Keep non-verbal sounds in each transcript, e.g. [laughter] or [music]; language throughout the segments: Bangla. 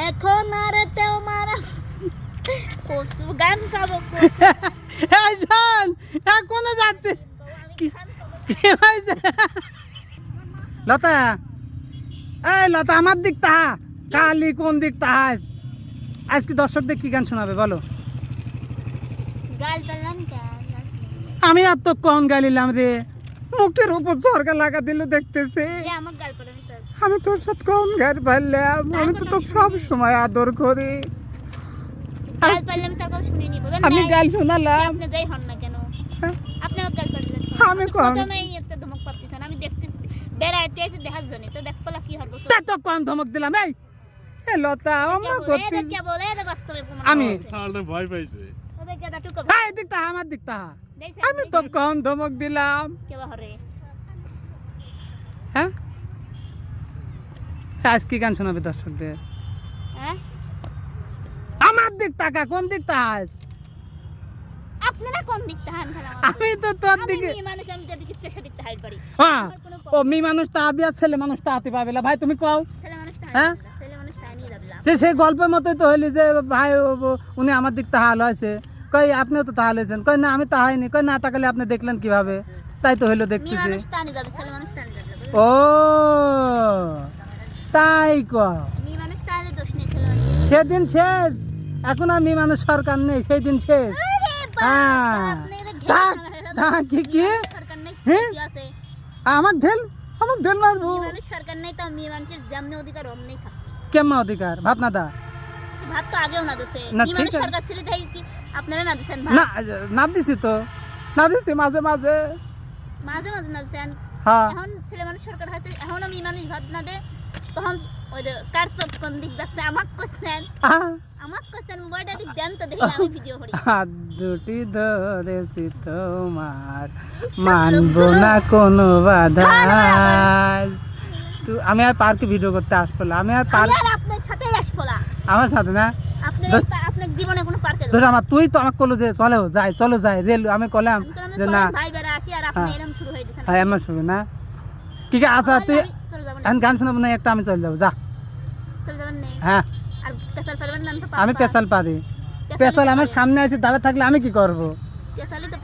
এখন আর তেও মারা গান গাবো [laughs] এই শোন এ যাচ্ছে। লতা এই লতা আমার দিক তাহা কালি কোন দিক তাহাস? আজকে দর্শকদের কি গান শোনাবে বলো। আমি আর তো কম গালিলাম রে। মুখের উপর সরকার লাগা দিল দেখতেছে। আমার আমি তোর সাথে কম গান পারলাম আমি তো তোকে সব সময় আদর করি। আমি গাল শোনালাম। আপনি যাই হন না কেন? হ্যাঁ? আমি কম। তো কি হবে তো কম ধমক দিলাম? এই লতা আমরা করতে আমি ভয় পাইছে। আমার আমি তো কম ধমক দিলাম? হ্যাঁ? আজ কি গান শোনাবে দর্শকদের? হ্যাঁ? আমার দিক তাকা কোন দিক তাহাস? আপনারা কোন আমি তো তোর আমি দিকে মানুষ আমি যেদিকে ইচ্ছা সেদিকটা হাইট পারি। হ্যাঁ ও মেয়ে মানুষ তা বিয়া ছেলে মানুষ তাহাতে পাবে না। ভাই তুমি কও। হ্যাঁ? সে সেই গল্পের মতোই তো হইলি যে ভাই উনি আমার দিক তাহাল হয়েছে কই আপনিও তো তাহাল হয়েছেন কই না আমি তাহাইনি কই না তাকালে আপনি দেখলেন কীভাবে? তাই তো হইল দেখতেছি। ও। তাই ক। সেদিন শেষ। এখন আর মেয়ে মানুষ সরকার নেই সেই দিন শেষ হ্যাঁ। থাক থাক কি কি? হ্যাঁ? আমার ঢেল আমার ঢেল মারবো। সরকার নেই তো মেয়ে মানুষের যেমনি অধিকার অমনি থাকবে। কেমন অধিকার? ভাত না দা। ভাত তো আগেও না দিছে। না, মেয়ে সরকার ছিল তাই কি? আপনারা না দিছেন না না দিছি তো। না দিছি মাঝে মাঝে। মাঝে মাঝে না দিছেন? হ্যাঁ। এখন ছেলে মানুষ সরকার হয়েছে এখন আমি মানুষ ভাত না দে তখন ওই কার্তব কোন দিক আমাক কোশ্চেন আমাক কোশ্চেন দিক দেন তো দেখি আমি ভিডিও করি। হাত দুটি ধরেছি তোমার মানবো না কোনো বাধা। তুই আমি আর পার্কে ভিডিও করতে আসব না। আমি আর পার্ক আপনার সাথে আসব না। আমার সাথে না? আপনি আপনার জীবনে কোনো পার্কে ধর আমার তুই তো আমাকে কলো যে চলো যাই চলো যাই রেল আমি কলাম যে না। ভাই বেড়া আসি আর আপনি হ্যাঁ। এরকম শুরু হয়ে দিয়েছেন হ্যাঁ আমার না? তুই এখন গান শোনাবো না একটা আমি চলে যাব যা। হ্যাঁ। তো আমি পেশাল পারি। পেশাল আমার সামনে এসে দাঁড়িয়ে থাকলে আমি কি করব? তো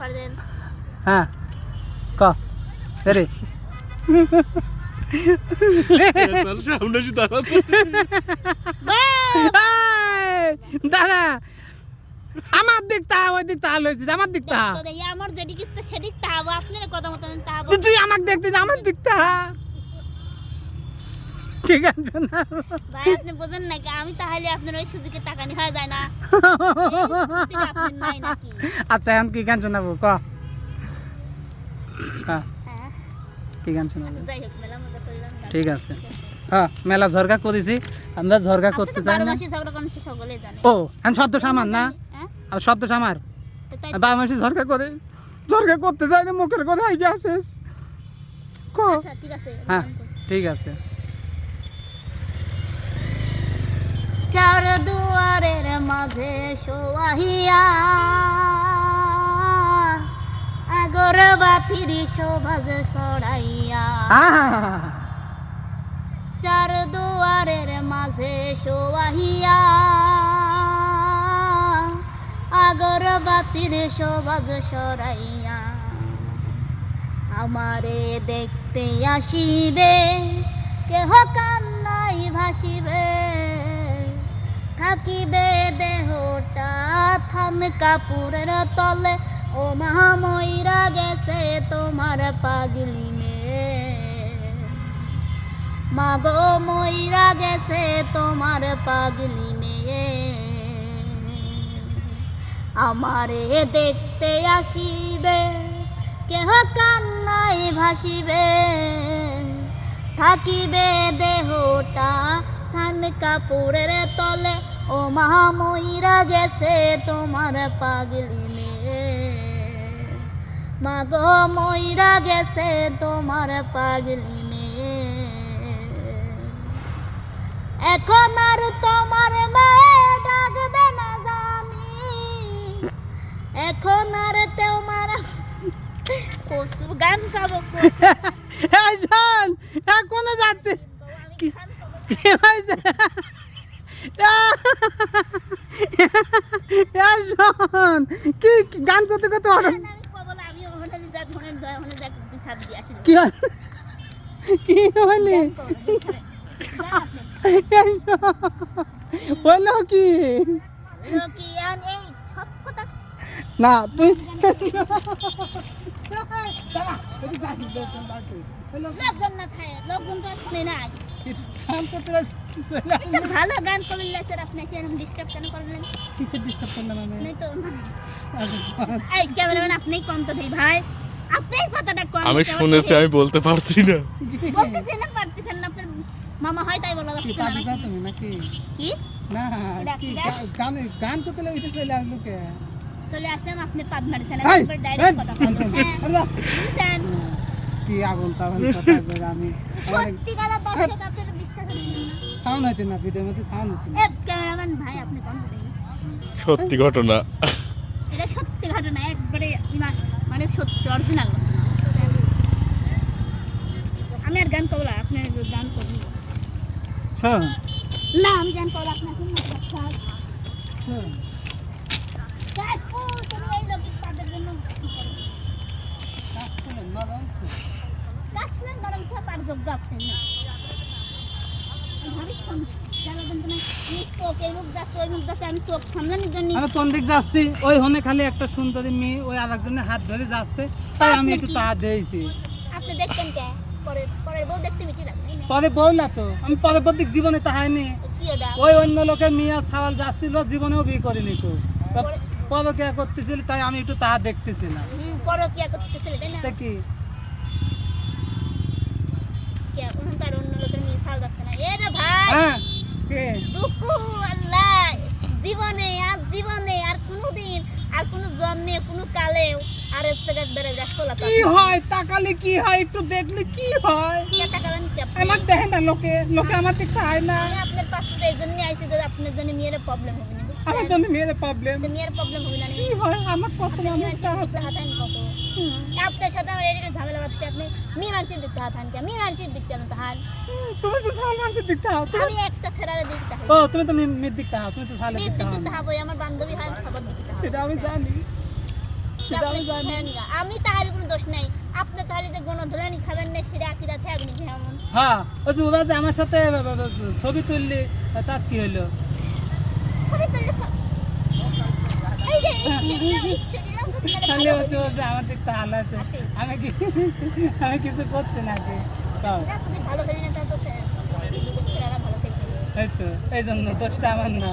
হ্যাঁ। ক? রে দাদা আমার দিক তা ওই দিক তা লইছিস আমার দিক তা তো আমার যেদিকে সেদিক তাহাবো আপনার কথা তাহাবো তুই আমাকে দেখছিস আমার দিক তা ঠিক আছে না। ভাই আপনি বোঝেন নাকি আমি তাহলে আপনার ওই সুযোগে তাকানি হয়ে যায় না। আচ্ছা এখন কি গান শোনাবো? ক। ক, হ্যাঁ। কি গান শোনাবো? করলাম ঠিক আছে। হ্যাঁ মেলা ঝরকা করেছি। আমরা ঝরকা করতে চাই না। ও এখন শব্দ সামার না? হ্যাঁ? আর শব্দ সামার? বাবা মাসি ঝরকা করে ঝরকা করতে চাই না মুখের কথা আইগে আসিস ক। আচ্ছা ঠিক আছে হ্যাঁ ঠিক আছে। চার দুয়ারের মাঝে শোয়াহিয়া আগর বাতির শোভাজ সরাইয়া চার দুয়ারের মাঝে শোয়াহিয়া আগর বাতির শোভাজ সরাইয়া। আমারে দেখতে আসিবে কেহ কান্নাই ভাসিবে। থাকিবে দেহটা থান কাপুরের তলে। ও মহাময়রা গেছে তোমার পাগলি মেয়ে। মাগো ময়রা গেছে তোমার পাগলি মেয়ে। আমারে দেখতে আসিবে, কেহ কান্নাই ভাসিবে। থাকিবে দেহটা থান কাপুরের তলে। ও মহাময়রা গেছে তোমার পাগলি মেয়ে। মাগো ময়রা গেছে তোমার পাগলি মেয়ে। এখন আর তোমার মেয়ে ডাকবে না জানি। এখন আর তোমার কচু গান গাবো [laughs] এই শোন এ কোনে যাচ্ছে কি কি হয়েছে এই শোন কি কি গান করতে করতে হঠাৎ না, আমি কবল আমি ওখানে যা ধরেন আসি। কি হয়? কি হইলি হইল কি? কি আর এই সব না তুই লোকজন না লোকজন তো শুনে না গান করতে চলে ভালো গান করলেন স্যার আপনি সেরকম ডিস্টার্ব কেন করলেন কিছু ডিস্টার্ব করলাম আমি? নেই তো আচ্ছা, এই ক্যামেরাম্যান আপনিই কম তো দিই ভাই আপনিই কথাটা কম আমি শুনেছি আমি বলতে পারছি না। বলতেছেন না পারতেছেন না আপনার মামা হয় তাই বলা যাচ্ছে না? তুমি নাকি? কি? না কি গান গান লাগলে উঠে চলে আসলো কে? চলে আসলাম আপনি পাদ মারিছেন। একবার ডাইরেক্ট কথা কি আগুন তাগুন কথা আমি। সত্যি কথা দর্শক আপনার বিশ্বাস হচ্ছে না। সাউন্ড হইতে না ভিডিওর মধ্যে সাউন্ড হইতে না। ক্যামেরাম্যান ভাই আপনি সত্যি ঘটনা। এটা সত্যি ঘটনা একবারে মানে সত্যি অরিজিনাল আমি আর গান করব না, আপনি গান করুন। শোন। না আমি গান করব আপনার শুনুন যোগ্য আপনি না। যাচ্ছে ওই মুখ যাচ্ছে আমি চোখ সামলানোর জন্য আমি কোন দিক যাচ্ছি? ওই হনে খালি একটা সুন্দরী মেয়ে ওই আরেকজনের হাত ধরে যাচ্ছে। তাই আমি একটু তা দিয়েছি। আপনি দেখতেন কে? পরে বউ দেখতে মিটি রাখবেন পরে বললা তো। আমি পরে প্রত্যেক জীবনে তাহাইনি কি ওই অন্য লোকের মিয়া সাওয়াল যাচ্ছিল জীবনেও বিয়ে করিনি তো। পরে কে করতেছিল তাই আমি একটু তা দেখতেছিলাম। কি আর তাই তা কি? অন্য লোকের না। ভাই! হ্যাঁ দুকু আল্লাহ! জীবনে আর জীবনে আর কোনোদিন আর কোনো জন্মে কোনো কালেও আর থেকে বেড়ে যাস তোলা কি হয়? তাকালে কি হয়? একটু দেখলে কি হয়? আমার দেখে না লোকে। লোকে আমার দেখতে হয় না। আপনার পাশে এই জন্য আইসি আপনার জন্য মেয়ের প্রবলেম হবে? আমার জন্য মেয়ের প্রবলেম মেয়ের প্রবলেম হবে না কি হয়? আমার কত মানুষ দিকতে হাতান কত? আপনার সাথে আমার এডিটর ঝামেলা বাঁধতে আপনি মেয়ে মানসিক দিকতে হাতান কে মেয়ে মানসিক দিকতে না তাহার তুমি তো সাল মানুষের দেখতে হও তুমি একটা ছেড়ারে দিকতে ও তুমি তো মেয়ের দেখতে হও তুমি তো মেয়ের দেখতে হও দিকতে হব আমার বান্ধবী হয় সবার দিকতে সেটা আমি জানি। সেটা আমি জানি। আমি তাহলে কোনো দোষ নাই। আপনি তাহলে যে গণধরানি খাবেন না সেটা আকিরা থাকবেন হ্যাঁ ওরা যে আমার সাথে ছবি তুললি তার কি হইল? তো আছে। আমি কি আমি কিছু করছি নাকি? না, এই তো এই জন্য দোষটা আমার না।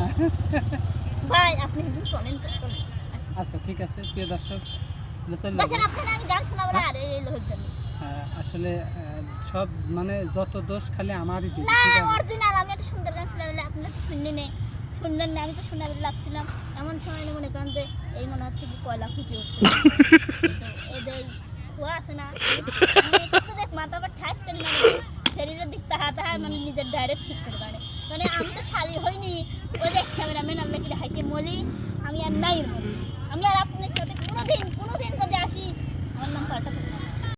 আপনি চলেন আচ্ছা ঠিক আছে প্রিয় দর্শক। হ্যাঁ, আসলে সব মানে যত দোষ খালি আমারই দিবে না ঠিক আছে? অরিজিনাল আমি সুন্দর গান শুনলেন না আমি তো শোনাবে লাগছিলাম। এমন সময় মনে করেন যে এই মনে হচ্ছে কি কয়লা ফুটে উঠছে। [laughs] এই কুয়া আছে না দেখ মাথা আবার ঠাস করি না শরীরের দিক তাহা তাহা মানে নিজের ডাইরেক্ট ঠিক করে পারে মানে আমি তো শাড়ি হইনি ওই যে ক্যামেরাম্যান আল্লাহ কি হাসি মলি আমি আর নাই আমি আর আপনার সাথে কোনোদিন কোনোদিন যদি আসি আমার নাম কাটা